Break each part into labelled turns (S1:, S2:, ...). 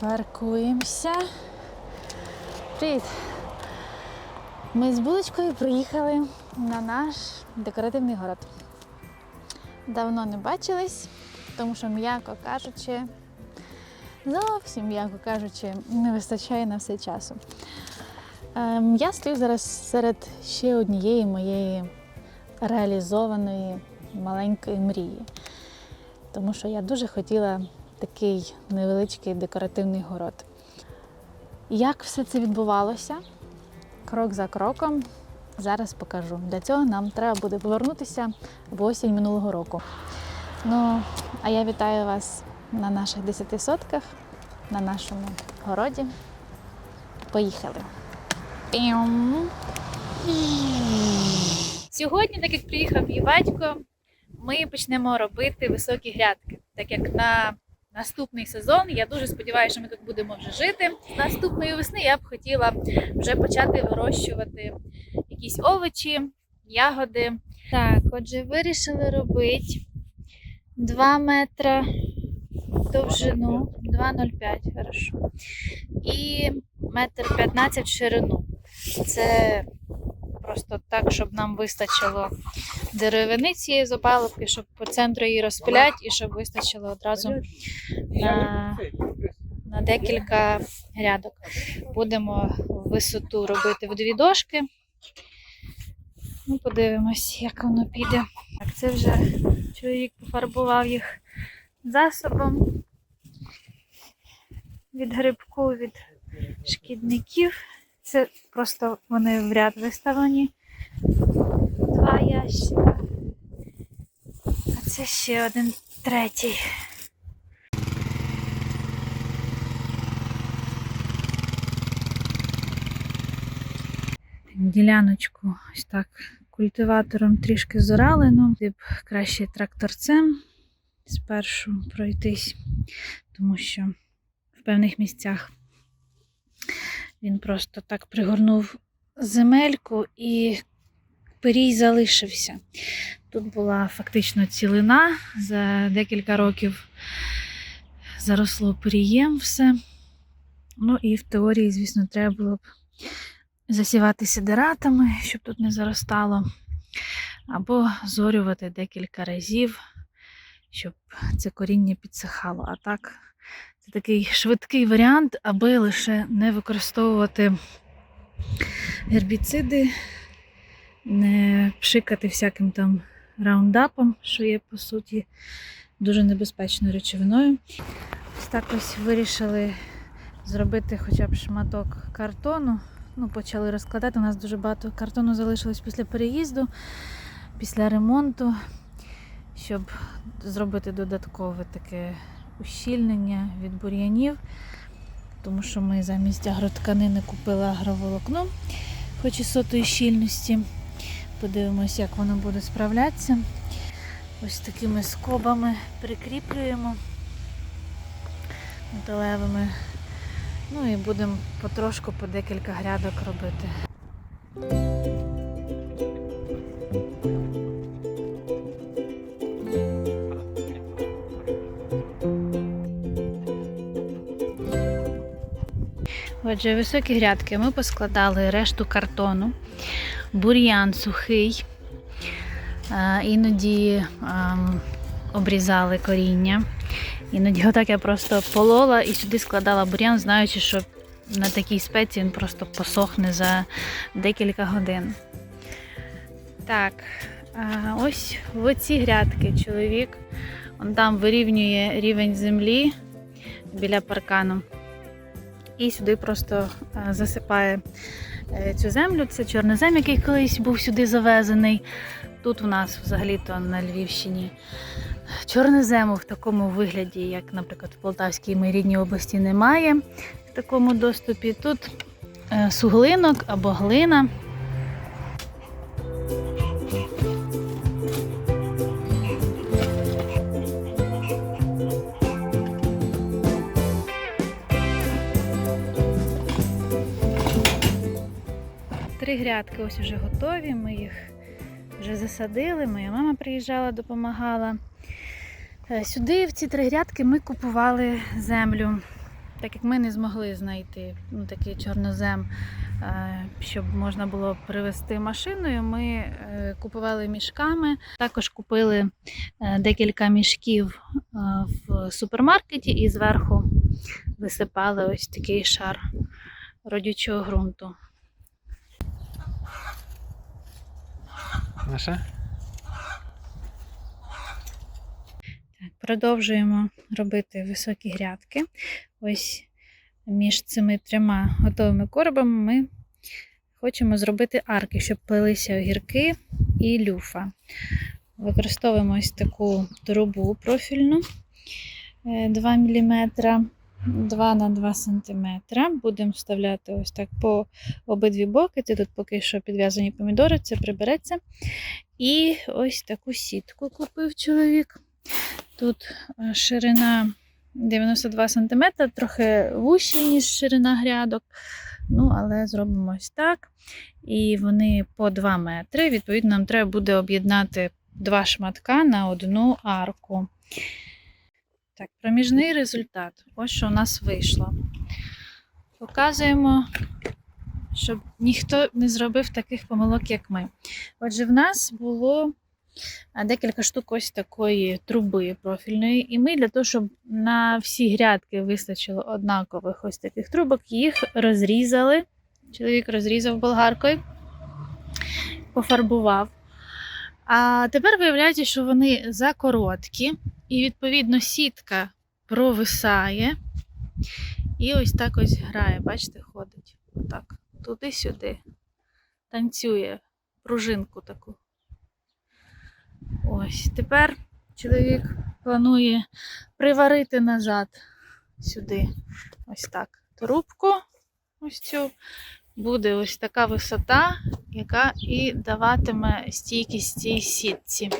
S1: Паркуємося. Привіт! Ми з булочкою приїхали на наш декоративний город. Давно не бачились, тому що, м'яко кажучи, зовсім м'яко кажучи, не вистачає на все часу. Ем, я стою зараз серед ще однієї моєї реалізованої маленької мрії. Тому що я дуже хотіла такий невеличкий декоративний город. Як все це відбувалося? Крок за кроком зараз покажу. Для цього нам треба буде повернутися в осінь минулого року. Ну, а я вітаю вас на наших 10 сотках, на нашому городі. Поїхали. Пім. Сьогодні, так як приїхав мій батько, ми почнемо робити високі грядки. Так як на наступний сезон, я дуже сподіваюся, що ми тут будемо вже жити. Наступної весни я б хотіла вже почати вирощувати якісь овочі, ягоди. Так, отже, вирішили робити 2 метра довжину, 2,05, хорошо. І метр 15 в ширину. Це просто так, щоб нам вистачило деревини цієї запалубки, щоб по центру її розпиляти і щоб вистачило одразу на, на декілька грядок. Будемо висоту робити в дві дошки. Ну, подивимось, як воно піде. Так, це вже чоловік пофарбував їх засобом від грибку, від шкідників. Це просто вони в ряд виставлені. Два ящика. А це ще один третій. Діляночку ось так культиватором трішки зорали, ну, б краще тракторцем спершу пройтись, тому що в певних місцях він просто так пригорнув земельку і пирій залишився. Тут була фактично цілина за декілька років заросло пирієм все. Ну і в теорії, звісно, треба було б засівати сидератами, щоб тут не заростало, або зорювати декілька разів, щоб це коріння підсихало. А так, це такий швидкий варіант, аби лише не використовувати гербіциди, не пшикати всяким там раундапом, що є, по суті, дуже небезпечною речовиною. Ось так ось вирішили зробити хоча б шматок картону. Ну, почали розкладати. У нас дуже багато картону залишилось після переїзду, після ремонту, щоб зробити додаткове таке ущільнення від бур'янів, тому що ми замість агротканини купили агроволокно, хоч і сотої щільності. Подивимось, як воно буде справлятися. Ось такими скобами прикріплюємо металевими. Ну і будемо потрошку по декілька грядок робити. Отже, високі грядки ми поскладали решту картону, бур'ян сухий, іноді обрізали коріння. Іноді отак я просто полола і сюди складала бур'ян, знаючи, що на такій спеці він просто посохне за декілька годин. Так, ось в ці грядки чоловік он там вирівнює рівень землі біля паркану. І сюди просто засипає е, цю землю. Це чорнозем, який колись був сюди завезений. Тут у нас взагалі-то на Львівщині чорнозему в такому вигляді, як, наприклад, в Полтавській моїй рідній області немає в такому доступі. Тут е, суглинок або глина. Три грядки ось вже готові. Ми їх вже засадили. Моя мама приїжджала, допомагала. Е, Сюди, в ці три грядки, ми купували землю. Так як ми не змогли знайти ну, такий чорнозем, е, щоб можна було привезти машиною, ми е, купували мішками. Також купили декілька мішків в супермаркеті і зверху висипали ось такий шар родючого ґрунту.
S2: Наша?
S1: Так, продовжуємо робити високі грядки. Ось між цими трьома готовими коробами ми хочемо зробити арки, щоб плелися огірки і люфа. Використовуємо ось таку трубу профільну е, 2 мм, 2 на 2 см. Будемо вставляти ось так по обидві боки. Це тут поки що підв'язані помідори, це прибереться. І ось таку сітку купив чоловік. Тут е, ширина 92 см, трохи вущі, ніж ширина грядок. Ну, але зробимо ось так. І вони по 2 метри. Відповідно, нам треба буде об'єднати два шматка на одну арку. Так, проміжний результат. Ось що у нас вийшло. Показуємо, щоб ніхто не зробив таких помилок, як ми. Отже, в нас було декілька штук ось такої труби профільної. І ми для того, щоб на всі грядки вистачило однакових ось таких трубок, їх розрізали. Чоловік розрізав болгаркою, пофарбував. А тепер виявляється, що вони закороткі, і, відповідно, сітка провисає. І ось так ось грає, бачите, ходить. Отак. Туди-сюди. Танцює пружинку таку. Ось. Тепер чоловік планує приварити назад сюди. Ось так. Трубку. Ось цю. Буде ось така висота, яка і даватиме стійкість цій сітці.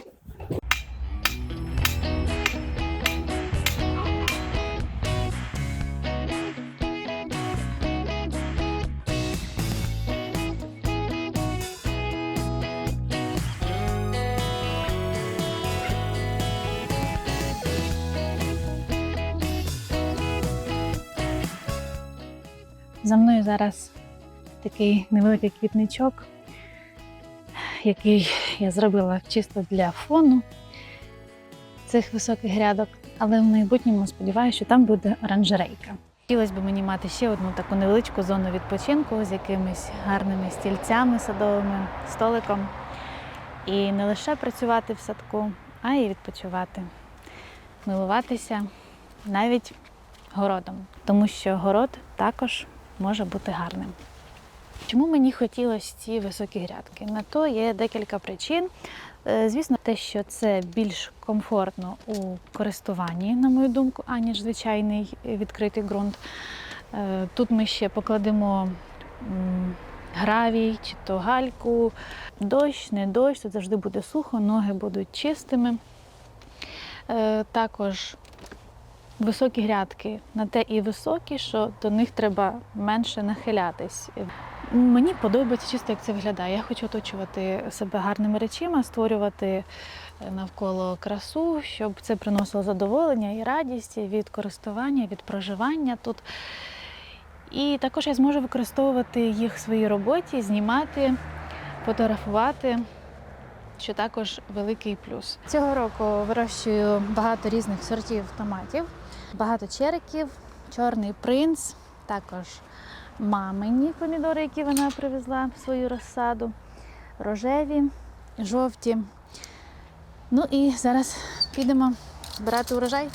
S1: За мною зараз такий невеликий квітничок, який я зробила чисто для фону цих високих грядок, але в майбутньому сподіваюся, що там буде оранжерейка. Хотілося б мені мати ще одну таку невеличку зону відпочинку з якимись гарними стільцями садовими, столиком. І не лише працювати в садку, а й відпочивати, милуватися навіть городом, тому що город також може бути гарним. Чому мені хотілося ці високі грядки? На то є декілька причин. Е, Звісно, те, що це більш комфортно у користуванні, на мою думку, аніж звичайний відкритий ґрунт. Е, Тут ми ще покладемо гравій чи то гальку, дощ, не дощ, тут завжди буде сухо, ноги будуть чистими. Е, Також високі грядки на те і високі, що до них треба менше нахилятись. Мені подобається чисто, як це виглядає. Я хочу оточувати себе гарними речима, створювати е, навколо красу, щоб це приносило задоволення і радість від користування, від проживання тут. І також я зможу використовувати їх в своїй роботі, знімати, фотографувати, що також великий плюс. Цього року вирощую багато різних сортів томатів, багато череків, чорний принц, також мамині помідори, які вона привезла в свою розсаду, рожеві, жовті. Ну і зараз підемо збирати урожай.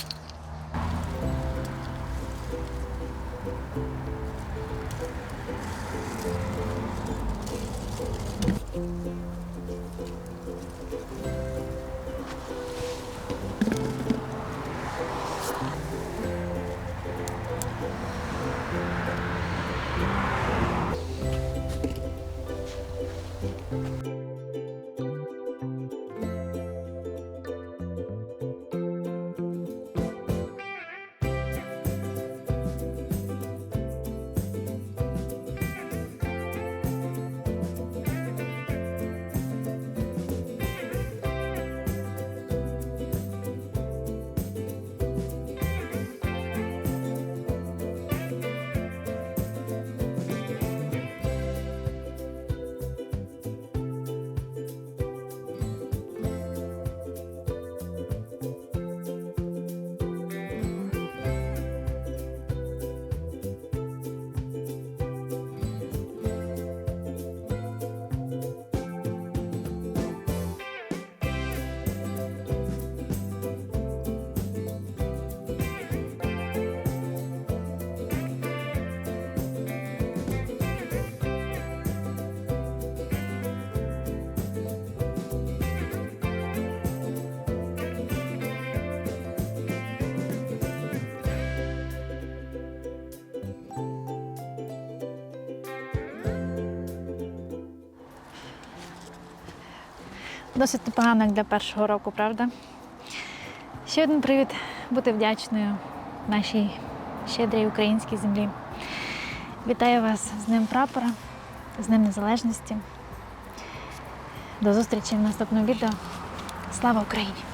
S1: Досить непогано як для першого року, правда? Ще один привід бути вдячною нашій щедрій українській землі. Вітаю вас з Днем прапора, з Днем Незалежності. До зустрічі в наступному відео. Слава Україні!